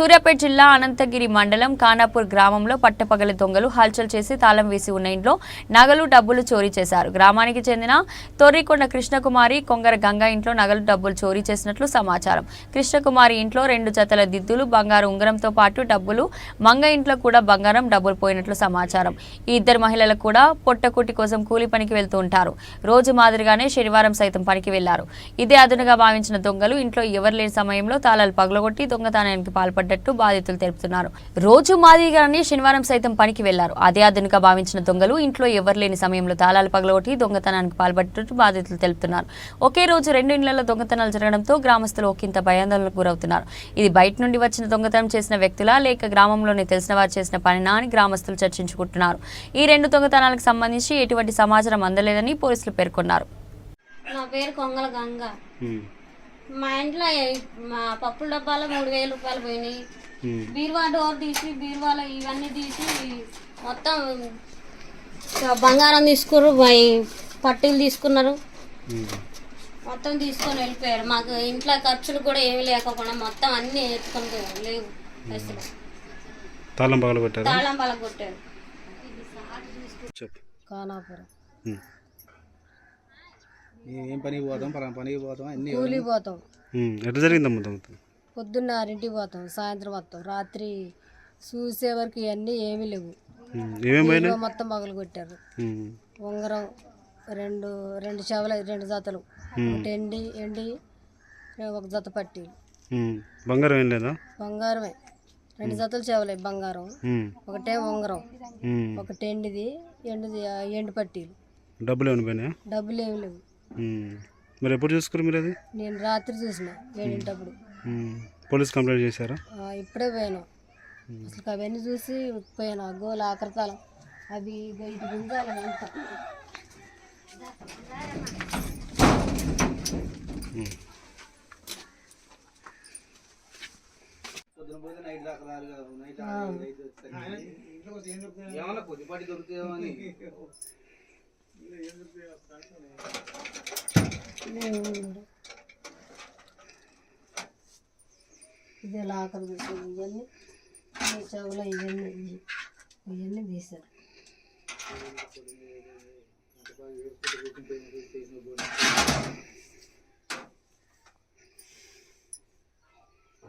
సూర్యాపేట జిల్లా అనంతగిరి మండలం ఖానాపూర్ గ్రామంలో పట్టపగలి దొంగలు హల్చల్ చేసి తాళం వేసి ఉన్న ఇంట్లో నగలు డబ్బులు చోరీ చేశారు. గ్రామానికి చెందిన తొర్రికొండ కృష్ణకుమారి కొంగర గంగ ఇంట్లో నగలు డబ్బులు చోరీ చేసినట్లు సమాచారం. కృష్ణకుమారి ఇంట్లో రెండు జతల దిద్దులు బంగారు ఉంగరంతో పాటు డబ్బులు మంగ ఇంట్లో కూడా బంగారం డబ్బులు పోయినట్లు సమాచారం. ఈ ఇద్దరు మహిళలు కూడా పొట్టకుటి కోసం కూలి పనికి వెళ్తూ ఉంటారు. రోజు మాదిరిగానే శనివారం సైతం పనికి వెళ్ళారు. ఇదే అదునుగా భావించిన దొంగలు ఇంట్లో ఎవరు లేని సమయంలో తాళాలు పగలగొట్టి దొంగతనానికి పాల్పడ్డారు. పాల్పడ్డట్టు బాధితులు తెలుపుతున్నారు. రోజు మాదిరిగానే శనివారం సైతం పనికి వెళ్ళారు. అదే అదునుగా భావించిన దొంగలు ఇంట్లో ఎవరు లేని సమయంలో తాళాలు పగలగొట్టి దొంగతనానికి పాల్పడ్డట్టు బాధితులు తెలుపుతున్నారు. ఒకే రోజు రెండు ఇళ్ళలో దొంగతనాలు జరగడంతో గ్రామస్తులు ఒకంత భయాందోళనకు గురవుతున్నారు. ఇది బయట నుండి వచ్చిన దొంగతనం చేసిన వ్యక్తులా లేక గ్రామంలోనే తెలిసిన వారు చేసిన పనినా అని గ్రామస్తులు చర్చించుకుంటున్నారు. ఈ రెండు దొంగతనాలకు సంబంధించి ఎటువంటి సమాచారం అందలేదని పోలీసులు పేర్కొన్నారు. నా పేరు కొంగల గంగ. మా ఇంట్లో మా పప్పుల డబ్బాలో మూడు వేల రూపాయలు పోయినాయి. బీరువా డోర్ తీసి బీరువాలో ఇవన్నీ తీసి మొత్తం బంగారం తీసుకున్నారు బై- పట్టీలు తీసుకున్నారు. మొత్తం తీసుకొని వెళ్ళిపోయారు. మాకు ఇంట్లో ఖర్చులు కూడా ఏమీ లేకపోయినా మొత్తం అన్నీ ఎత్తుకొని పోయారు. లేవు అసలు. తాళం పగల పెట్టారా తాళం పలక కొట్టారు. కానాపురం. ఏం పనికి పోతాం పలానా పనికి పోతాం అన్ని కూలి పోతాం. ఉమ్. ఎట్లా జరిగిందమ్మా దొంగతనం పొద్దున్న ఆరింటికి పోతాం సాయంత్రం వస్తాం. రాత్రి చూసే వరకు ఇవన్నీ ఏమీ లేవు. ఉమ్, ఏమేమి పోయినాయి? ఇదిగో మొత్తం పగలు కొట్టారు. ఉమ్, ఉంగరం రెండు రెండు చెవల రెండు జతలు. ఒకటి ఎండి ఎండి ఒక జత పట్టి. ఉమ్. బంగారం ఏం లేదా? బంగారమే. రెండు జతలు చెవలే బంగారం. ఉమ్, ఒకటే ఉంగరం. ఉమ్. ఒకటి ఎండిది ఎండిది ఆ ఎండు పట్టీలు. డబ్బులు ఏమైనా పోయినాయా? డబ్బులు ఏమి లేవు. మరి ఎప్పుడు చూసుకున్నారు మీరు అది? నేను రాత్రి చూసిన ఏడింటప్పుడు. పోలీస్ కంప్లైంట్ చేశారా? ఆ, ఇప్పుడే పోయాను. అసలు అవన్నీ చూసి పోయాను ఆ గోల ఆకరతాలం అవి ఇగో ఇటు గుంజాలి అంత. ఏమన్నా కొద్దిపాటి దొరుకుతాయేమో అని. ఇదే లాకర్ తీసాను ఇవన్నీ చెవులో ఇవన్నీ ఇవన్నీ తీశారు